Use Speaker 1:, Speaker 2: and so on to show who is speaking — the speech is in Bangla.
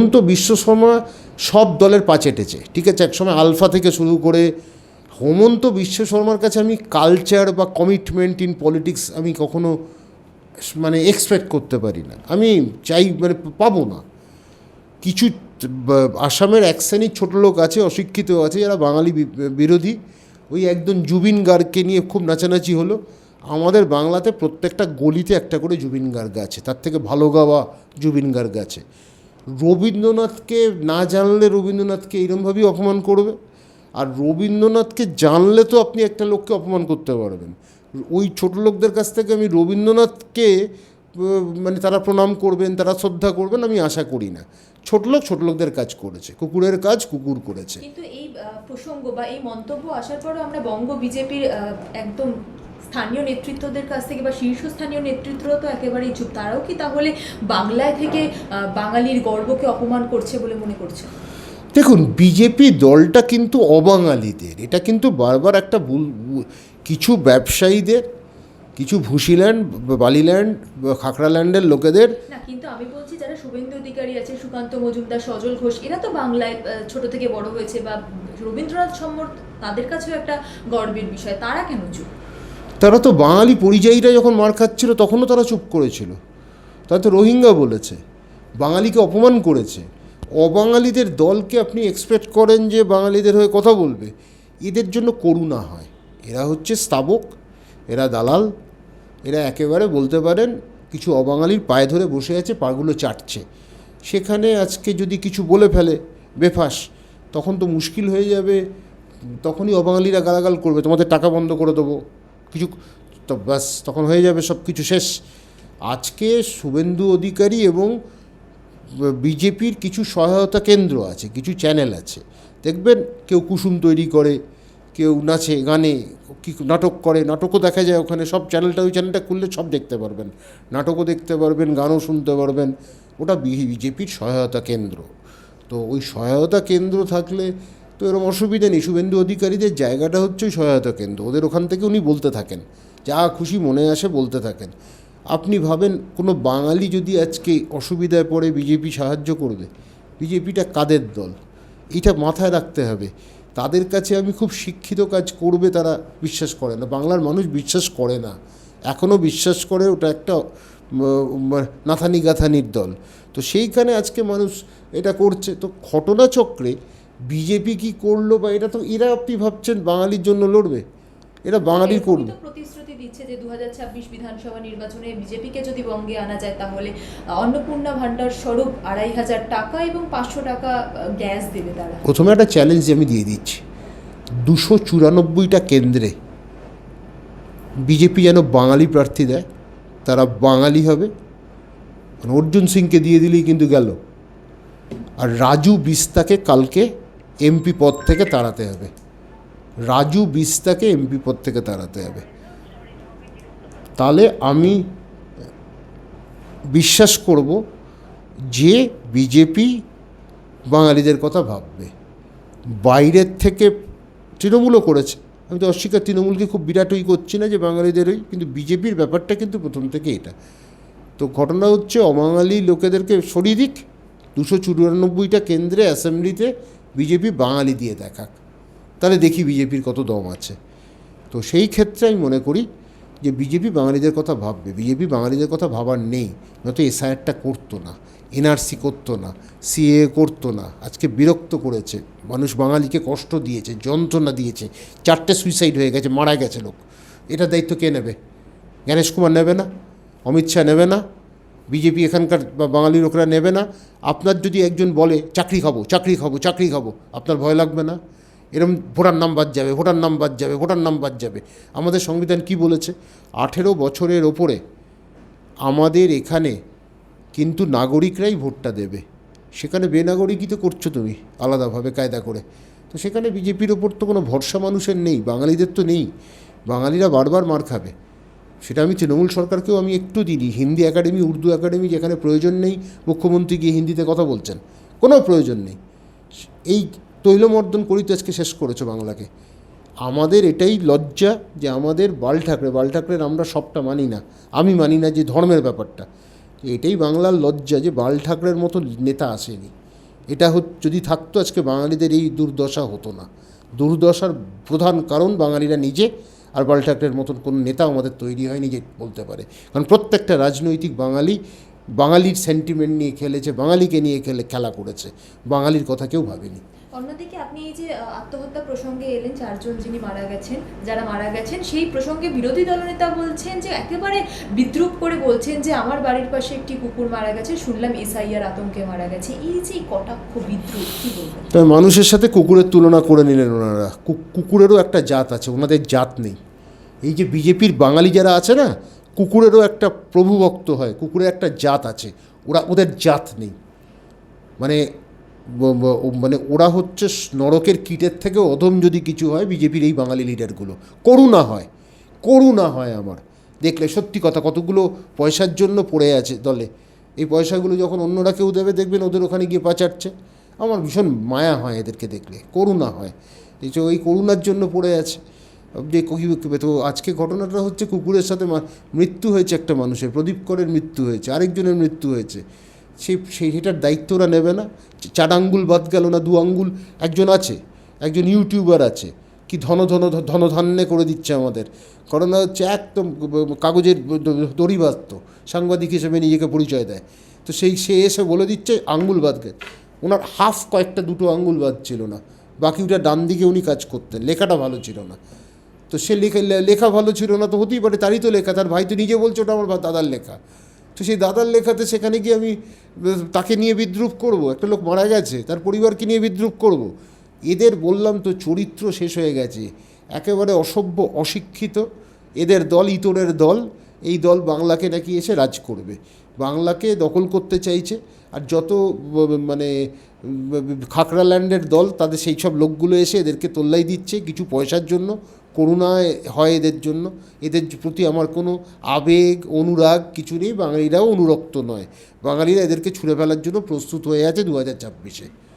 Speaker 1: হেমন্ত বিশ্ব শর্মা সব দলের পা চেটেছে ঠিক আছে একসময় আলফা থেকে শুরু করে হেমন্ত বিশ্ব শর্মার কাছে আমি কালচার বা কমিটমেন্ট ইন পলিটিক্স আমি কখনো মানে এক্সপেক্ট করতে পারি না। আমি চাই মানে পাবো না। কিছু আসামের এক শ্রেণির ছোটো লোক আছে অশিক্ষিত আছে, যারা বাঙালি বিরোধী। ওই একজন জুবিন গার্গকে নিয়ে খুব নাচানাচি হলো। আমাদের বাংলাতে প্রত্যেকটা গলিতে একটা করে জুবিন গার্গ আছে। তার থেকে ভালো গাওয়া জুবিন গার্গ আছে। রবীন্দ্রনাথকে না জানলে রবীন্দ্রনাথকে এইরমভাবেই অপমান করবে। আর রবীন্দ্রনাথকে জানলে তো আপনি একটা লোককে অপমান করতে পারবেন। ওই ছোট লোকদের কাছ থেকে আমি রবীন্দ্রনাথকে মানে তারা প্রণাম করবেন, তারা শ্রদ্ধা করবেন, আমি আশা করি না। ছোট লোক ছোট লোকদের কাজ করেছে, কুকুরের কাজ কুকুর করেছে।
Speaker 2: কিন্তু এই প্রসঙ্গ বা এই মন্তব্য আসার পরও আমরা বঙ্গ বিজেপির একদম স্থানীয় নেতৃত্বদের কাছ থেকে বা শীর্ষস্থানীয় নেতৃত্বরাও তো একেবারেই চুপ। তারাও কি তাহলে বাংলায় থেকে বাঙালির গর্বকে অপমান করছে বলে মনে করছে?
Speaker 1: দেখুন বিজেপি দলটা কিন্তু অবাঙালিদের। এটা কিন্তু বারবার একটা কিছু ব্যবসায়ীদের কিছু ভুসিল্যান্ড বালিল্যান্ড খাকড়াল্যান্ডের লোকেদের
Speaker 2: না কিন্তু আমি বলছি যারা শুভেন্দু অধিকারী আছে সুকান্ত মজুমদার সজল ঘোষ এরা তো বাংলায় ছোট থেকে বড় হয়েছে বা রবীন্দ্রনাথ সম্মর তাদের কাছেও একটা গর্বের বিষয়। তারা কেন চুপ?
Speaker 1: তারা তো বাঙালি পরিযায়ীরা যখন মার খাচ্ছিল, তখনও তারা চুপ করেছিল। তারা তো রোহিঙ্গা বলেছে, বাঙালিকে অপমান করেছে। অবাঙালিদের দলকে আপনি এক্সপেক্ট করেন যে বাঙালিদের হয়ে কথা বলবে। এদের জন্য করুণা হয়। এরা হচ্ছে স্তাবক, এরা দালাল, এরা একেবারে বলতে পারেন কিছু অবাঙালির পায়ে ধরে বসে আছে, পাগুলো চাটছে। সেখানে আজকে যদি কিছু বলে ফেলে বেফাস, তখন তো মুশকিল হয়ে যাবে। তখনই অবাঙালিরা গালাগাল করবে, তোমাদের টাকা বন্ধ করে দেবো। কিছু তো ব্যাস, তখন হয়ে যাবে সব কিছু শেষ। আজকে শুভেন্দু অধিকারী এবং বিজেপির কিছু সহায়তা কেন্দ্র আছে, কিছু চ্যানেল আছে। দেখবেন কেউ কুসুম তৈরি করে, কেউ নাচে, গানে, কি নাটক করে, নাটকও দেখা যায় ওখানে, সব চ্যানেলটা, ওই চ্যানেলটা খুললে সব দেখতে পারবেন। নাটকও দেখতে পারবেন, গানও শুনতে পারবেন। ওটা বিজেপির সহায়তা কেন্দ্র। তো ওই সহায়তা কেন্দ্র থাকলে তো এরকম অসুবিধা নেই। শুভেন্দু অধিকারীদের জায়গাটা হচ্ছে সহায়তা কেন্দ্র। ওদের ওখান থেকে উনি বলতে থাকেন। যা খুশি মনে আসে বলতে থাকেন। আপনি ভাবেন কোনো বাঙালি যদি আজকে অসুবিধায় পড়ে বিজেপি সাহায্য করবে, বিজেপিটা কাদের দল? এটা মাথায় রাখতে হবে। তাদের কাছে আমি খুব শিক্ষিত কাজ করবে তারা বিশ্বাস করে না। বাংলার মানুষ বিশ্বাস করে না। এখনও বিশ্বাস করে ওটা একটা নাথানি গাথানির দল। তো সেইখানে আজকে মানুষ এটা করছে। তো ঘটনাচক্রে বিজেপি কি করল বা এটা তো এরা আপনি ভাবছেন বাঙালির জন্য লড়বে। এরা
Speaker 2: এরকমই
Speaker 1: করবে।
Speaker 2: প্রতিশ্রুতি দিচ্ছে যে দু হাজার ছাব্বিশ বিধানসভা নির্বাচনে বিজেপিকে যদি বঙ্গে আনা যায় তাহলে অন্নপূর্ণা ভান্ডার স্বরূপ আড়াই হাজার টাকা এবং পাঁচশো টাকা গ্যাস দেবে তারা।
Speaker 1: প্রথমে একটা চ্যালেঞ্জ আমি দিয়ে দিচ্ছি। দুশো চুরানব্বইটা কেন্দ্রে বিজেপি যেন বাঙালি প্রার্থী দেয় তারা বাঙালি হবে। অর্জুন সিংকে দিয়ে দিলেই কিন্তু গেল। আর রাজু বিস্তাকে কালকে এমপি পদ থেকে তাড়াতে হবে। রাজু বিস্তাকে এমপি পদ থেকে তাড়াতে হবে। তাহলে আমি বিশ্বাস করব যে বিজেপি বাঙালিদের কথা ভাববে। বাইরের থেকে তৃণমূলও করেছে। আমি তো অস্বীকার তৃণমূলকে খুব বিরাটই করছি না যে বাঙালিদেরই? কিন্তু বিজেপির ব্যাপারটা কিন্তু প্রথম থেকে এটা। তো ঘটনা হচ্ছে, অবাঙালি লোকেদেরকে সরিয়ে দিক। দুশো চুরানব্বইটা কেন্দ্রে অ্যাসেম্বলিতে বিজেপি বাঙালি দিয়ে দেখাক। তাহলে দেখি বিজেপির কত দম আছে। তো সেই ক্ষেত্রে আমি মনে করি যে বিজেপি বাঙালিদের কথা ভাববে। বিজেপি বাঙালিদের কথা ভাবার নেই। নয়তো এসআইআরটা করতো না, এনআরসি করতো না সিএ করতো না। আজকে বিরক্ত করেছে। মানুষ বাঙালিকে কষ্ট দিয়েছে, যন্ত্রণা দিয়েছে। চারটে সুইসাইড হয়ে গেছে, মারা গেছে লোক। এটা দায়িত্ব কে নেবে? জ্ঞানেশ কুমার নেবে না? অমিত শাহ নেবে না? বিজেপি এখানকার বাঙালি লোকরা নেবে না। আপনার যদি একজন বলে, চাকরি খাব চাকরি খাব চাকরি খাব, আপনার ভয় লাগবে না। এরম ভোটার নাম বাদ যাবে, ভোটার নাম বাদ যাবে, ভোটার নাম বাদ যাবে। আমাদের সংবিধান কি বলেছে? আঠেরো বছরের ওপরে আমাদের এখানে কিন্তু নাগরিকরাই ভোটটা দেবে। সেখানে বেনাগরিকই তো করছ তুমি আলাদাভাবে কায়দা করে। তো সেখানে বিজেপির ওপর তো কোনো ভরসা মানুষের নেই, বাঙালিদের তো নেই। বাঙালিরা বারবার মার খাবে। সেটা আমি তৃণমূল সরকারকেও আমি একটু দিই হিন্দি একাডেমি, উর্দু একাডেমি যেখানে প্রয়োজন নেই, মুখ্যমন্ত্রী গিয়ে হিন্দিতে কথা বলছেন, কোনো প্রয়োজন নেই। এই তৈলমর্দন করেই তো আজকে শেষ করেছ বাংলাকে। আমাদের এটাই লজ্জা যে আমাদের বাল ঠাকরে, বাল ঠাকরের আমরা সবটা মানি না। আমি মানি না যে ধর্মের ব্যাপারটা। এটাই বাংলার লজ্জা যে বাল ঠাকরের মতো নেতা আসেনি। এটা যদি থাকতো আজকে বাঙালিদের এই দুর্দশা হতো না। দুর্দশার প্রধান কারণ বাঙালিরা নিজে আর বাল্টাকের মতন কোনো নেতা আমাদের তৈরি হয়নি যে বলতে পারে। কারণ প্রত্যেকটা রাজনৈতিক বাঙালি, বাঙালির সেন্টিমেন্ট নিয়ে খেলেছে, বাঙালিকে নিয়ে খেলে, খেলা করেছে। বাঙালির কথা কেউ ভাবেনি।
Speaker 2: অন্যদিকে আপনি এই যে আত্মহত্যা প্রসঙ্গে এলেন, চারজন যিনি মারা গেছেন, যারা মারা গেছেন, সেই প্রসঙ্গে বিরোধী দলনেতা বলছেন যে, একেবারে বিদ্রুপ করে বলছেন যে, আমার বাড়ির পাশে একটি কুকুর মারা গেছে, শুনলাম এসআইআর আতঙ্কে মারা গেছে। এই যে কটাক্ষ, বিদ্রুপ, কি
Speaker 1: তবে মানুষের সাথে কুকুরের তুলনা করে নিলেন ওনারা। কুকুরেরও একটা জাত আছে, ওনাদের জাত নেই। এই যে বিজেপির বাঙালি যারা আছে না, কুকুরেরও একটা প্রভুভক্ত হয়, কুকুরের একটা জাত আছে, ওরা ওদের জাত নেই। মানে মানে ওরা হচ্ছে নরকের কীটের থেকে অধম যদি কিছু হয়, বিজেপির এই বাঙালি লিডারগুলো। করুণা হয় করুণা হয় আমার। দেখলে সত্যি কথা, কতগুলো পয়সার জন্য পড়ে আছে দলে। এই পয়সাগুলো যখন অন্যরা কেউ দেবে, দেখবেন ওদের ওখানে গিয়ে পাচারছে আমার ভীষণ মায়া হয় এদেরকে দেখলে, করুণা হয়। এই যে ওই করুণার জন্য পড়ে আছে। যে কী তো আজকে ঘটনাটা হচ্ছে কুকুরের সাথে মৃত্যু হয়েছে একটা মানুষের, প্রদীপ করের মৃত্যু হয়েছে, আরেকজনের মৃত্যু হয়েছে। সেই সেই সেটার দায়িত্ব ওরা নেবে না। চার আঙ্গুল বাদ গেল না, দু আঙ্গুল। একজন আছে, একজন ইউটিউবার আছে, কি ধন ধন ধনধান্যে করে দিচ্ছে আমাদের। করোনা হচ্ছে একদম কাগজের দড়িবাস্ত সাংবাদিক হিসেবে নিজেকে পরিচয় দেয়। তো সেই, সে এসে বলে দিচ্ছে, আঙ্গুল বাদ ওনার হাফ কয়েকটা দুটো আঙ্গুল বাদ ছিল না। বাকি ওটা ডান দিকে উনি কাজ করতেন, লেখাটা ভালো ছিল না। তো সে লেখা লেখা ভালো ছিল না তো হতেই পারে, তারই তো লেখা, তার ভাই তো নিজে বলছে ওটা আমার দাদার লেখা। তো সেই দাদার লেখাতে সেখানে গিয়ে আমি, তাকে নিয়ে বিদ্রুপ করব। একটা লোক মারা গেছে, তার পরিবারকে নিয়ে বিদ্রুপ করব। এদের বললাম তো চরিত্র শেষ হয়ে গেছে। একেবারে অসভ্য, অশিক্ষিত, এদের দল ইতরের দল, এই দল বাংলাকে নাকি এসে রাজ করবে। বাংলাকে দখল করতে চাইছে, আর যত মানে খাকড়াল্যান্ডের দল, তাদের সেই সব লোকগুলো এসে এদেরকে তোল্লাই দিচ্ছে কিছু পয়সার জন্য। করুণায় হয় এদের জন্য। এদের প্রতি আমার কোনো আবেগ, অনুরাগ কিছু নেই। বাঙালিরাও অনুরক্ত নয়। বাঙালিরা এদেরকে ছুঁড়ে ফেলার জন্য প্রস্তুত হয়ে আছে দু হাজার ছাব্বিশে।